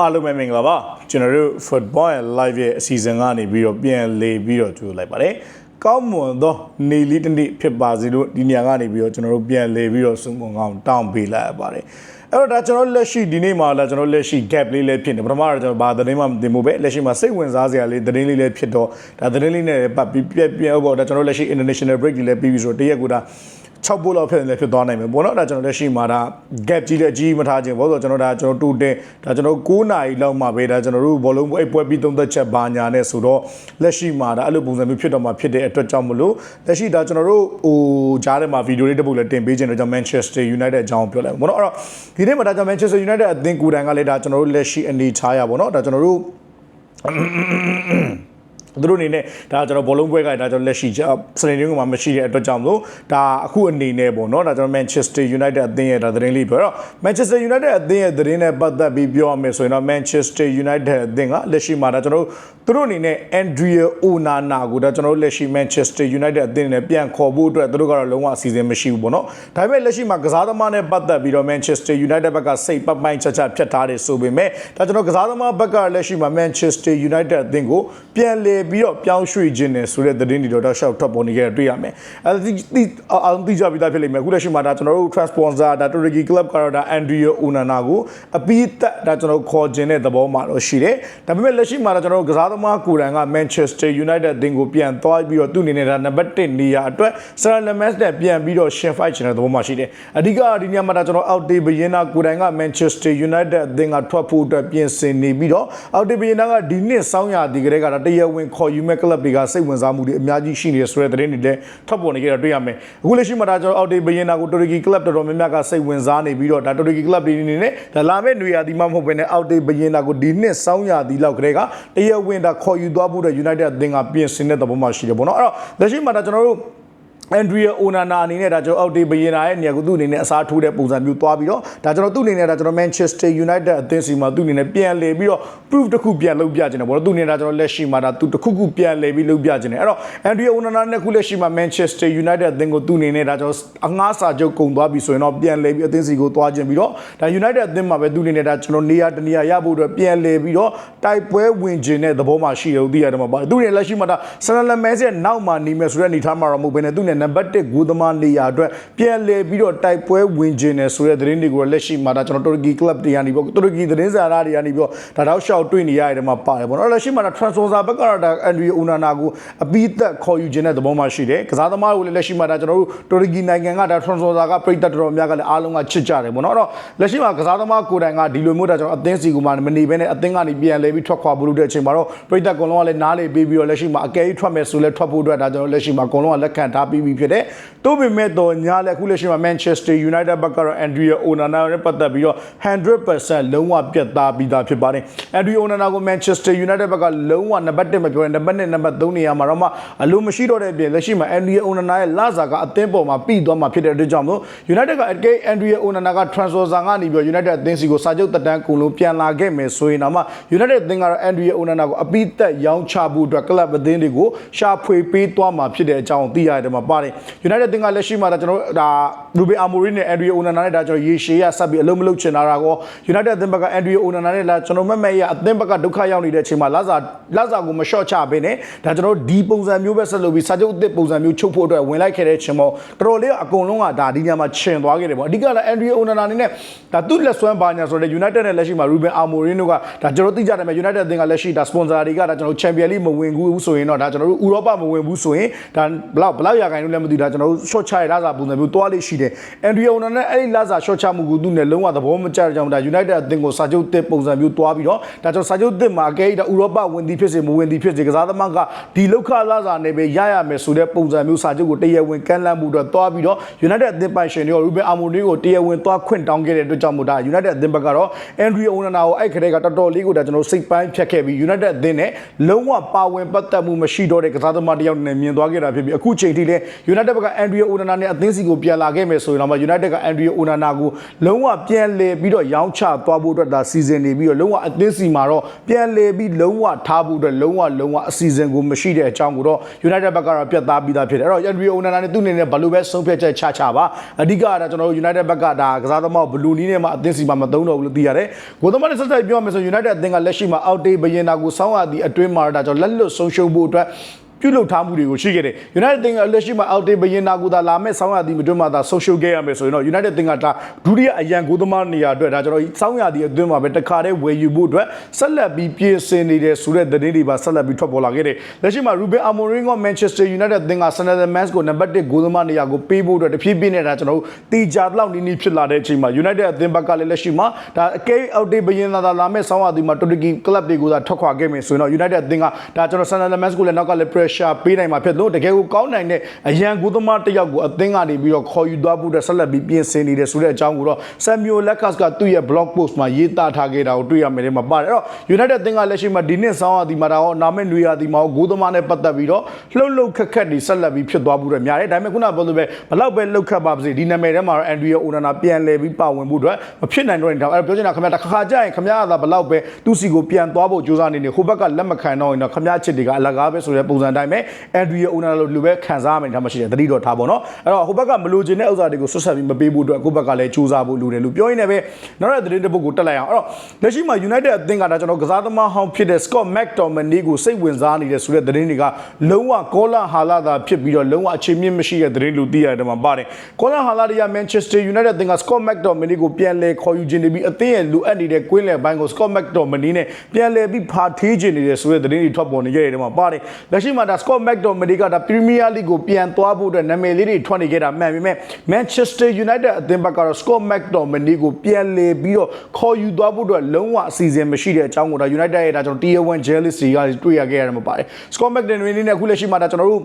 အားလုံးပဲမင်္ဂလာပါကျွန်တော်တို့ Football and Live ရဲ့အစီအစဉ်ကနေပြီးတော့ပြန်လေပြီးတော့ကြိုလိုက်ပါတယ်ကောင်းမွန်သောနေလေးတစ်နေ့ဖြစ်ပါစေလို့ဒီနေရာကနေပြီးတော့ကျွန်တော်တို့ပြန်လေပြီးတော့စုံမကောင်းတောင်းပေးလိုက်ရပါတယ်အဲ့တော့ဒါကျွန်တော်လက်ရှိဒီနေ့မှာလာကျွန်တော်လက်ရှိ gap လေးလည်းဖြစ်နေပထမတော့ကျွန်တော်ဘာသတင်းမှမတင်ဘူးပဲလက်ရှိမှာစိတ်ဝင်စားစရာလေးသတင်းလေးလည်းဖြစ်တော့ဒါသတင်းလေးနဲ့ပတ်ပြီးပြက်ပြက်ပေါ့ဒါကျွန်တော်လက်ရှိ international break တွေလည်းပြီးပြီဆိုတော့တရက်ကူတာ 6ပို့လောက်ဖြစ်နေလည်းဖြစ်သွားနိုင်မယ်ပေါ့နော်ဒါကျွန်တော်လက်ရှိမှာဒါ gap ကြီးလည်းကြီးမထားခြင်းပေါ့ဆိုတော့ကျွန်တော်ဒါကျွန်တော်တူတင်ဒါကျွန်တော်9နာရီလောက်မှာပဲဒါကျွန်တော်တို့ဘောလုံးပွဲပွဲပြီးသုံးသက်ချက်ဘာညာနဲ့ဆိုတော့လက်ရှိမှာဒါအဲ့လိုပုံစံမျိုးဖြစ်တော့မှာဖြစ်တဲ့အတွက်ကြောင့်မလို့လက်ရှိဒါကျွန်တော်တို့ဟိုကြားထဲမှာဗီဒီယိုလေးတစ်ပုဒ်လည်းတင်ပေးခြင်းတော့ကျွန်တော် Manchester United အကြောင်းပြောလိုက်ပေါ့နော်အဲ့တော့ဒီနေ့မှာဒါကျွန်တော် Manchester United အသင်းကိုယ်တိုင်ကလည်းဒါကျွန်တော်တို့လက်ရှိအနေထားရပါတော့ဒါကျွန်တော်တို့ သူတို့အနေနဲ့ဒါကျွန်တော်ဘောလုံးပွဲကဒါကျွန်တော်လက်ရှိစနေနေ့ကမှမရှိတဲ့အတွက်ကြောင့်မလို့ဒါအခုအနေနဲ့ပေါ့နော်ဒါကျွန်တော် Manchester United အသင်းရဲ့ဒါသတင်းလေးပြောတော့ Manchester United အသင်းရဲ့သတင်းနဲ့ပတ်သက်ပြီးပြောရမယ်ဆိုရင်တော့ Manchester United အသင်းကလက်ရှိမှာဒါကျွန်တော်သူတို့အနေနဲ့ Andrea Onana ကိုဒါကျွန်တော်လက်ရှိ Manchester United အသင်းနဲ့ပြန်ခေါ်ဖို့အတွက်သူတို့ကတော့လုံးဝအစီအစဉ်မရှိဘူးပေါ့နော်ဒါပေမဲ့လက်ရှိမှာကစားသမားနဲ့ပတ်သက်ပြီးတော့ Manchester United ဘက်ကစိတ်ပပိုင်းချာချာဖြတ်ထားတယ်ဆိုပေမဲ့ဒါကျွန်တော်ကစားသမားဘက်ကလက်ရှိမှာ Manchester United အသင်းကိုပြန်လည်ပြီးတော့ပြောင်းရွှေ့ခြင်းနဲ့ဆိုတဲ့သတင်းတွေတော့တောက်လျှောက်ထွက်ပေါ်နေကြတွေ့ရမယ်အဲဒီဒီအောင်သိကြပြီးသားဖြစ်လိမ့်မယ်အခုလက်ရှိမှာဒါကျွန်တော်တို့ transponsor ဒါ Turkey Club ကတော့ဒါ Andrea Onana ကိုအပီးသက်ဒါကျွန်တော်ခေါ်ခြင်းတဲ့သဘောမှာတော့ရှိတယ်ဒါပေမဲ့လက်ရှိမှာတော့ကျွန်တော်တို့ကစားသမားကိုယ်တိုင်က Manchester United အသင်းကိုပြန်သွားပြီးတော့သူ့အနေနဲ့ဒါနံပါတ်1နေရာအတွက် Sir Lemans နဲ့ပြန်ပြီးတော့ shin fight ခြင်းတဲ့သဘောမှာရှိတယ်အဓိကဒီညမှာဒါကျွန်တော်အောက်တေးဘယင်းနာကိုယ်တိုင်က Manchester United အသင်းကထွက်ဖို့အတွက်ပြင်ဆင်နေပြီးတော့အောက်တေးဘယင်းနာကဒီနှစ်စောင်းရဒီကလေးကဒါတရားဝင်ခေါ်ယူမဲ့ကလပ်တွေကစိတ်ဝင်စားမှုတွေအများကြီးရှိနေဆိုတဲ့သတင်းတွေလည်းထွက်ပေါ်နေကြတာတွေ့ရမယ်အခုလက်ရှိမှာဒါကျွန်တော်အောက်တေးဘယင်းနာကိုတူရကီကလပ်တော်တော်များများကစိတ်ဝင်စားနေပြီးတော့ဒါတူရကီကလပ်တွေအနေနဲ့ဒါလာမဲ့နွေရာသီမှမဟုတ်ဘဲနဲ့အောက်တေးဘယင်းနာကိုဒီနှစ်စောင်းရဒီလောက်ကလေးကတရားဝင်ဒါခေါ်ယူသွားဖို့တဲ့ United အသင်းကပြင်ဆင်တဲ့သဘောမှရှိတယ်ပေါ့နော်အဲ့တော့လက်ရှိမှာဒါကျွန်တော်တို့ Andrea Onana အနေနဲ့ဒါကျွန်တော်အောက်တေးဘယင်နာရဲ့နေရာကိုသူ့အနေနဲ့အစားထိုးတဲ့ပုံစံမျိုးသွားပြီးတော့ဒါကျွန်တော်သူ့အနေနဲ့ဒါကျွန်တော် Manchester United အသင်းစီမှာသူ့အနေနဲ့ပြန်လည်ပြီးတော့ proof တစ်ခုပြန်လုပ်ပြခြင်းတယ်ပေါ့နော်သူ့အနေနဲ့ဒါကျွန်တော်လက်ရှိမှာဒါသူတစ်ခုခုပြန်လည်ပြီးလုပ်ပြခြင်းတယ်အဲ့တော့ Andrea Onana နဲ့ခုလက်ရှိမှာ Manchester United အသင်းကိုသူ့အနေနဲ့ဒါကျွန်တော်အငှားစာချုပ်ကုန်သွားပြီဆိုရင်တော့ပြန်လည်ပြီးအသင်းစီကိုသွားခြင်းပြီးတော့ဒါ United အသင်းမှာပဲသူ့အနေနဲ့ဒါကျွန်တော်နေရာတနေရာရဖို့အတွက်ပြန်လည်ပြီးတော့တိုက်ပွဲဝင်ခြင်းတဲ့သဘောမှရှိတယ်လို့သိရတယ်မှာပါသူ့အနေနဲ့လက်ရှိမှာဒါ Salah Messi ရဲ့နောက်မှာနေမယ်ဆိုတဲ့အနေထားမှာတော့မဟုတ်ဘဲနဲ့သူ့အနေနဲ့နံပါတ်1ဂိုးသမားနေရာအတွက်ပြန်လည်ပြီးတော့တိုက်ပွဲဝင်ခြင်းနဲ့ဆိုတဲ့သတင်းတွေကိုလက်ရှိမှာဒါကျွန်တော်တူရကီကလပ်တွေကနေပြီးတူရကီသတင်းစာတွေကနေပြီးတော့ဒါတော့ရှောက်တွေ့နေရတယ်မှာပါတယ်ပေါ့နော်လက်ရှိမှာဒါ transfer ဘက်ကတော့ဒါအန်ဒရီအိုနာနာကိုအပိသက်ခေါ်ယူခြင်းတဲ့သဘောမှရှိတယ်ကစားသမားကိုလည်းလက်ရှိမှာဒါကျွန်တော်တို့တူရကီနိုင်ငံကဒါ transfer ကပြည်သက်တော်များကလည်းအားလုံးကချစ်ကြတယ်ပေါ့နော်အဲ့တော့လက်ရှိမှာကစားသမားကိုယ်တိုင်ကဒီလိုမျိုးဒါကျွန်တော်အသင်းစီကူမှာမနေဘဲနဲ့အသင်းကနေပြန်လဲပြီးထွက်ခွာဖို့လုပ်တဲ့အချိန်မှာတော့ပြည်သက်ကောင်လုံးကလည်းနားလေပေးပြီးတော့လက်ရှိမှာအကယ်၍ထွက်မယ်ဆိုလဲထွက်ဖို့အတွက်ဒါကျွန်တော်လက်ရှိမှာကောင်လုံးကလက်ခံထားပြီးပြီဖြစ်တယ်။တိုးပေမဲ့တော့ညာလက်အခုလက်ရှိမှာ Manchester United ဘက်ကတော့ Andrea Onana နဲ့ပတ်သက်ပြီးတော့100%လုံးဝပြတ်သားပြီးသားဖြစ်ပါတယ်။ Andrea Onana ကို Manchester United ဘက်ကလုံးဝနံပါတ်1မပြောရင်နံပါတ်2နံပါတ်3နေရာမှာတော့မှအလိုမရှိတော့တဲ့ပြင်လက်ရှိမှာ Andrea Onana ရဲ့လစာကအသင်းပေါ်မှာပြီးသွားမှာဖြစ်တဲ့အတွက်ကြောင့်မို့ United က Andrea Onana က transfer ဆန်ကနေပြီး United အသင်းစီကိုစာချုပ်တက်တန်းကုန်လုံးပြန်လာခဲ့မယ်ဆိုရင်တော့မှ United အသင်းကတော့ Andrea Onana ကိုအပိသက်ရောင်းချဖို့အတွက်ကလပ်အသင်းတွေကိုရှာဖွေပေးသွားမှာဖြစ်တဲ့အကြောင်းသိရတယ်မှာပါတယ် United အသင်းကလက်ရှိမှာဒါကျွန်တော်ဒါ Ruben Amorim နဲ့ Andrea Onana နဲ့ဒါကျွန်တော်ရေရှည်ရဆက်ပြီးအလုံးမလုံးချင်တာကော United အသင်းဘက်က Andrea Onana နဲ့လာကျွန်တော်မက်မက်ရအသင်းဘက်ကဒုက္ခရောက်နေတဲ့အချိန်မှာလာစာလာစာကိုမလျှော့ချပေးနဲ့ဒါကျွန်တော်ဒီပုံစံမျိုးပဲဆက်လုပ်ပြီးစာချုပ်အသစ်ပုံစံမျိုးချုပ်ဖို့အတွက်ဝင်လိုက်ခဲ့တဲ့ချိန်မှာတော်တော်လေးအကုန်လုံးကဒါဒီညမှာချင်သွားခဲ့တယ်ပေါ့အဓိကလည်း Andrea Onana အနေနဲ့ဒါသူ့လက်စွမ်းပါညာဆိုတဲ့ United နဲ့လက်ရှိမှာ Ruben Amorim တို့ကဒါကျွန်တော်သိကြတယ်မယ် United အသင်းကလက်ရှိဒါ sponsor တွေကဒါကျွန်တော် Champions League မဝင်ဘူးဆိုရင်တော့ဒါကျွန်တော်တို့ဥရောပမဝင်ဘူးဆိုရင်ဒါဘလောက်ဘလောက်ရာခိုင်နှုန်းလည်းမသိဒါကျွန်တော်တို့ short ချရလာစာပုံစံမျိုးတွားလေးရှိတယ် Andrea Onana နဲ့အဲ့ဒီလာစာ short ချမှုကိုသူ့နဲ့လုံးဝသဘောမကျတဲ့ကြောင့်ဒါ United အသင်းကိုစာချုပ်တစ်ပုံစံမျိုးတွားပြီးတော့ဒါကျွန်တော်စာချုပ်တစ်မှာအကဲဒါဥရောပဝင်သည်ဖြစ်စေမဝင်သည်ဖြစ်စေကစားသမားကဒီလောက်ခလာစာနဲ့ပဲရရမယ်ဆိုတဲ့ပုံစံမျိုးစာချုပ်ကိုတရားဝင်ကမ်းလှမ်းမှုတော့တွားပြီးတော့ United အသင်းပိုင်ရှင်တွေရော Ruben Amorim ကိုတရားဝင်တွားခွင့်တောင်းခဲ့တဲ့အတွက်ကြောင့်မို့ဒါ United အသင်းဘက်ကတော့ Andrea Onana ကိုအဲ့ခတဲ့ကတော်တော်လေးကိုဒါကျွန်တော်စိတ်ပိုင်းဖြတ်ခဲ့ပြီး United အသင်းနဲ့လုံးဝပါဝင်ပတ်သက်မှုမရှိတော့တဲ့ကစားသမားတစ်ယောက်နဲ့မြင်သွားခဲ့တာဖြစ်ပြီးအခုချိန်ထိလည်း United ဘက်က Andrea Onana နဲ့အသင်းစီကိုပြန်လာခဲ့မယ်ဆိုရင်တော့မှ United က Andrea Onana ကိုလုံးဝပြန်လည်ပြီးတော့ရောင်းချသွားဖို့အတွက်ဒါစီစဉ်နေပြီးတော့လုံးဝအသင်းစီမှာတော့ပြန်လည်ပြီးလုံးဝထားဖို့အတွက်လုံးဝလုံးဝအစီအစဉ်ကိုမရှိတဲ့အကြောင်းကိုတော့ United ဘက်ကတော့ပြတ်သားပြီးသားဖြစ်တယ်အဲ့တော့ Andrea Onana နဲ့သူ့အနေနဲ့ဘယ်လိုပဲဆုံးဖြတ်ချက်ချချပါအဓိကကတော့ကျွန်တော်တို့ United ဘက်ကဒါကစားသမားဘလူးနီးနဲ့မှအသင်းစီမှာမသုံးတော့ဘူးလို့သိရတယ်ကိုသမားနဲ့ဆက်ဆက်ပြောရမယ်ဆို United အသင်းကလက်ရှိမှာအောက်တေးဘယင်နာကိုစောင်းရသည့်အတွင်းမှာဒါကြောင့်လက်လွတ်ဆုံးရှုံးဖို့အတွက် ပြုလုပ်ထားမှုတွေကိုရှိခဲ့တယ် United တင်ကလက်ရှိမှာအောက်တေးဘယင်နာကိုသာလာမဲ့ဆောင်းရသည်မတွင်းမှာသာ social ခဲ့ရမယ်ဆိုရင်တော့ United တင်ကဒါဒုတိယအရန်ကိုသမားနေရာအတွက်ဒါကျွန်တော်ဆောင်းရသည်အတွင်းမှာပဲတခါတည်းဝယ်ယူဖို့အတွက်ဆက်လက်ပြီးပြင်ဆင်နေတဲ့ဆိုတဲ့သတင်းတွေပါဆက်လက်ပြီးထွက်ပေါ်လာခဲ့တယ်လက်ရှိမှာ Ruben Amorim က Manchester United တင်က Sunderland ကိုနံပါတ်1ဂိုးသမားနေရာကိုပေးဖို့အတွက်တဖြည်းဖြည်းနဲ့ဒါကျွန်တော်တို့တီဂျာလောက်နီးနီးဖြစ်လာတဲ့အချိန်မှာ United အသင်းဘက်ကလည်းလက်ရှိမှာဒါအကဲအောက်တေးဘယင်နာသာလာမဲ့ဆောင်းရသည်မှာတူရကီကလပ်တွေကိုသာထွက်ခွာခဲ့မယ်ဆိုရင်တော့ United အသင်းကဒါကျွန်တော် Sunderland ကိုလည်းနောက်ကလည်း pressure ပေးနိုင်မှာဖြစ်လို့တကယ်ကိုကောင်းနိုင်တဲ့အရန်ကူသမားတစ်ယောက်ကိုအသင်းကနေပြီးတော့ခေါ်ယူသွားဖို့အတွက်ဆက်လက်ပြီးပြင်ဆင်နေတယ်ဆိုတဲ့အကြောင်းကိုတော့ Samuel Lakas ကသူ့ရဲ့ blog post မှာရေးသားထားခဲ့တာကိုတွေ့ရမယ်တဲ့မှာပါတယ်အဲ့တော့ United အသင်းကလက်ရှိမှာဒီနှစ်ဆောင်းရသည်မှာတော့နာမည်နွေရသည်မှာဂိုးသမားနဲ့ပတ်သက်ပြီးတော့လှုပ်လှုပ်ခက်ခက်တွေဆက်လက်ပြီးဖြစ်သွားဖို့အတွက်များတယ်ဒါပေမဲ့ခုနကပြောလို့ပဲဘလောက်ပဲလှုပ်ခတ်ပါပါစေဒီနာမည်ထဲမှာတော့ Andrea Onana ပြန်လဲပြီးပါဝင်ဖို့အတွက်မဖြစ်နိုင်တော့တဲ့ဒါအဲ့တော့ပြောချင်တာခင်ဗျာတစ်ခါခါကြာရင်ခင်ဗျားကဘလောက်ပဲသူ့စီကိုပြန်သွားဖို့ကြိုးစားနေနေဟိုဘက်ကလက်မခံတော့ရင်တော့ခင်ဗျားချစ်တွေကအလကားပဲဆိုတဲ့ပုံစံတိုင်းပဲ Andrea Onana လို့လူပဲခံစားရမယ်ဒါမှရှိတယ်သတိတော်ထားပါတော့အဲ့တော့ဟိုဘက်ကမလိုချင်တဲ့ဥစ္စာတွေကိုဆွတ်ဆက်ပြီးမပေးဖို့အတွက်ကိုယ့်ဘက်ကလည်းကြိုးစားဖို့လိုတယ်လို့ပြောရင်းနဲ့ပဲနောက်တဲ့သတင်းတစ်ပုဒ်ကိုတက်လိုက်အောင်အဲ့တော့လက်ရှိမှာ United အသင်းကဒါကျွန်တော်ကစားသမားဟောင်းဖြစ်တဲ့ Scott McTominay ကိုစိတ်ဝင်စားနေတဲ့ဆိုတဲ့သတင်းတွေကလုံးဝကောလာဟာလာသာဖြစ်ပြီးတော့လုံးဝအခြေမြင့်မရှိတဲ့သတင်းလို့သိရတယ်မှာပါတယ်ကောလာဟာလာတွေက Manchester United အသင်းက Scott McTominay ကိုပြန်လဲခေါ်ယူခြင်းနေပြီးအသင်းရဲ့လိုအပ်နေတဲ့ကွင်းလယ်ပိုင်းကို Scott McTominay နဲ့ပြန်လဲပြီးဖာထေးခြင်းနေတဲ့ဆိုတဲ့သတင်းတွေထွက်ပေါ်နေကြတယ်မှာပါတယ်လက်ရှိမှာဒါ Scott McTominay ကဒါ Premier League ကိုပြန်သွားဖို့အတွက်နာမည်လေးတွေထွက်နေခဲ့တာမှန်ပေမဲ့ Manchester United အသင်းဘက်ကတော့ Scott McTominay ကိုပြန်လဲပြီးတော့ခေါ်ယူသွားဖို့အတွက်လုံးဝအစီအစဉ်မရှိတဲ့အကြောင်းကိုဒါ United ရဲ့ဒါကျွန်တော် Tier 1 jealous တွေကတွေ့ရခဲ့ရတယ်မှာပါတယ် Scott McTominay နဲ့အခုလက်ရှိမှာဒါကျွန်တော်တို့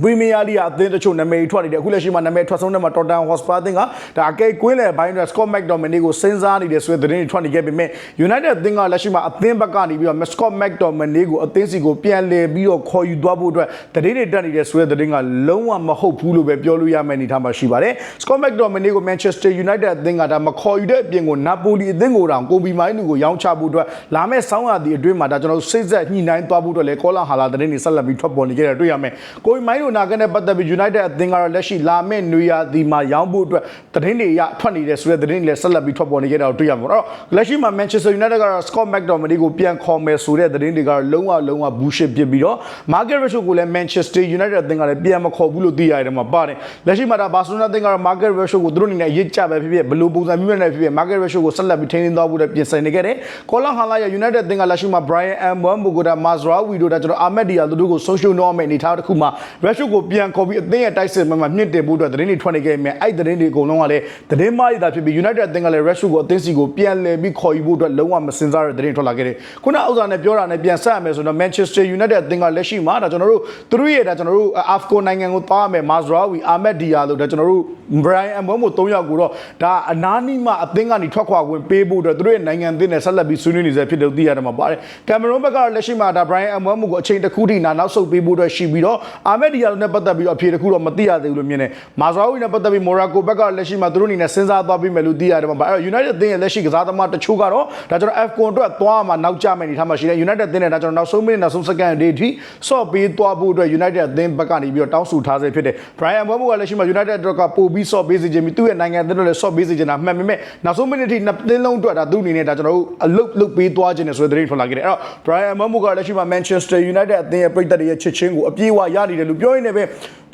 ပရီးမီးယားလိအသင်းတချို့နာမည်ထွက်နေတယ်အခုလက်ရှိမှာနာမည်ထွက်ဆုံးတဲ့မှာ Tottenham Hotspur အသင်းကဒါအကဲကွင်းလယ်ဘိုင်းအတွက် Scott McTominay ကိုစဉ်းစားနေတယ်ဆိုတဲ့သတင်းတွေထွက်နေခဲ့ပေမဲ့ United အသင်းကလက်ရှိမှာအသင်းဘက်ကနေပြီးတော့ Scott McTominay ကိုအသင်းစီကိုပြန်လည်ပြီးတော့ခေါ်ယူသွားဖို့အတွက်သတင်းတွေတက်နေတယ်ဆိုတဲ့သတင်းကလုံးဝမဟုတ်ဘူးလို့ပဲပြောလို့ရမယ့်အနေအထားမှာရှိပါတယ် Scott McTominay ကို Manchester United အသင်းကဒါမခေါ်ယူတဲ့အပြင်ကို Napoli အသင်းကိုတောင်ကိုဘီမိုင်းကိုရောင်းချဖို့အတွက်လာမယ့်ဆောင်းရာသီအတွင်းမှာဒါကျွန်တော်တို့စိတ်ဆက်ညှိနှိုင်းသွားဖို့အတွက်လည်းကောလာဟာလာသတင်းတွေဆက်လက်ပြီးထွက်ပေါ်နေကြတယ်တွေ့ရမယ်ကိုဘီမိုင်းတို့နာကနဲ့ပတ်သက်ပြီး United အသင်းကတော့လက်ရှိလာမယ့်နွေရာသီမှာရောင်းဖို့အတွက်သတင်းတွေရထွက်နေတဲ့ဆိုတဲ့သတင်းတွေလည်းဆက်လက်ပြီးထွက်ပေါ်နေကြတာကိုတွေ့ရမှာပေါ့အဲ့တော့လက်ရှိမှာ Manchester United ကတော့ Scott McTominay ကိုပြန်ခေါ်မယ်ဆိုတဲ့သတင်းတွေကတော့လုံးဝလုံးဝ bullshit ဖြစ်ပြီးတော့ Market Rashford ကိုလည်း Manchester United အသင်းကလည်းပြန်မခေါ်ဘူးလို့သိရတယ်မှာပါတယ်လက်ရှိမှာဒါ Barcelona အသင်းကတော့ Market Rashford ကိုသူတို့အနေနဲ့အရေးကြပဲဖြစ်ဖြစ်ဘယ်လိုပုံစံမျိုးနဲ့ဖြစ်ဖြစ် Market Rashford ကိုဆက်လက်ပြီးထိန်းသိမ်းသွားဖို့အတွက်ပြင်ဆင်နေခဲ့တယ်။ Colin Hala ရဲ့ United အသင်းကလက်ရှိမှာ Brian Mbeumo ကိုဒါ Mazraoui တို့ဒါကျွန်တော် Ahmed Diallo တို့ကိုဆုံးရှုံးတော့မယ့်အနေအထားတစ်ခုမှာ Rashford ကိုပြန်ခေါ်ပြီးအသင်းရဲ့တိုက်စစ်မှမှာမြင့်တင်ဖို့အတွက်သတင်းတွေထွက်နေခဲ့မယ်အဲ့သတင်းတွေအကုန်လုံးကလည်းသတင်းမှားရတာဖြစ်ပြီး United အသင်းကလည်း Rashford ကိုအသင်းစီကိုပြန်လည်ပြီးခေါ်ယူဖို့အတွက်လုံးဝမစင်စားတဲ့သတင်းထွက်လာခဲ့တယ်ခုနဥစ္စာနဲ့ပြောတာနဲ့ပြန်ဆက်ရမယ်ဆိုတော့ Manchester United အသင်းကလက်ရှိမှာဒါကျွန်တော်တို့သူတို့ရဲ့ဒါကျွန်တော်တို့ AFCON နိုင်ငံကိုသွားရမယ် Mazraoui Ahmed Diallo ဒါကျွန်တော်တို့ Brian Mbeumo ၃ယောက်ကိုတော့ဒါအနာနီးမှအသင်းကနေထွက်ခွာဝင်ပေးဖို့အတွက်သူတို့ရဲ့နိုင်ငံအသင်းနဲ့ဆက်လက်ပြီးဆွေးနွေးနေစေဖြစ်တယ်သိရတယ်မှာပါတယ်ကင်မရွန်ဘက်ကတော့လက်ရှိမှာဒါ Brian Mbeumo ကိုအချိန်တစ်ခုထိနာနောက်ဆုတ်ပေးဖို့အတွက်ရှိပြီးတော့ Ahmed Diallo နဲ့ပတ်သက်ပြီးတော့အဖြေတစ်ခုတော့မသိရသေးဘူးလို့မြင်တယ်မာဇာဝီနဲ့ပတ်သက်ပြီးမိုရာကိုဘက်ကလက်ရှိမှာသူတို့အနေနဲ့စဉ်းစားသွားပြီးမယ်လို့သိရတယ်မှာအဲ့တော့ United အသင်းရဲ့လက်ရှိကစားသမားတချို့ကတော့ဒါကျွန်တော် F1 အတွက်သွားမှာနောက်ကျမယ်နေထားမှာရှိတယ် United အသင်းနဲ့ဒါကျွန်တော်နောက်ဆုံးမိနစ်နောက်ဆုံးစက္ကန့်ဒေးထိဆော့ပေးသွားဖို့အတွက် United အသင်းဘက်ကနေပြီးတော့တောင်းဆိုထားစေဖြစ်တယ် Brian Mbeumo ကလက်ရှိမှာ United အတွက်ကပို့ပြီးဆော့ပေးစေခြင်းပြီးသူ့ရဲ့နိုင်ငံအသင်းတို့လည်းဆော့ပေးစေခြင်းတာမှန်ပေမဲ့နောက်ဆုံးမိနစ်ထိနှစ်သင်းလုံးအတွက်ဒါသူ့အနေနဲ့ဒါကျွန်တော်တို့အလုတ်လုတ်ပေးသွားခြင်းနဲ့ဆိုတဲ့သတင်းထွက်လာခဲ့တယ်အဲ့တော့ Brian Mbeumo ကလက်ရှိမှာ Manchester United အသင်းရဲ့ပြည်သက်တွေရဲ့ချစ်ချင်းကိုအပြေးအဝရနေတယ်လို့ပြောရင်းနဲ့ပဲ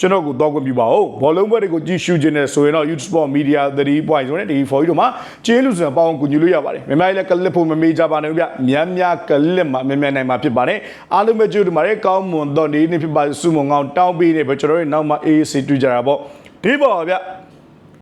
ကျွန်တော်ကိုတော့ခွင့်ပြုပါဦးဘောလုံးဘက်တွေကိုကြည့်ရှုခြင်းနဲ့ဆိုရင်တော့ YouTube Sport Media 3.0နဲ့ TV4 တို့မှာကျင်းလူစံပေါင်းကူညီလို့ရပါတယ်မြန်မာပြည်လည်းကလစ်ဖို့မမေ့ကြပါနဲ့ဗျမြန်များကလစ်မှာမြန်မြန်နိုင်မှာဖြစ်ပါတယ်အားလုံးပဲကြိုးတို့မှာလည်းကောင်းမွန်တော့နေနေဖြစ်ပါစုမုံငောင်းတောင်းပေးနေပဲကျွန်တော်တို့နောက်မှ AAC တွေ့ကြတာပေါ့ဒီပါဗျ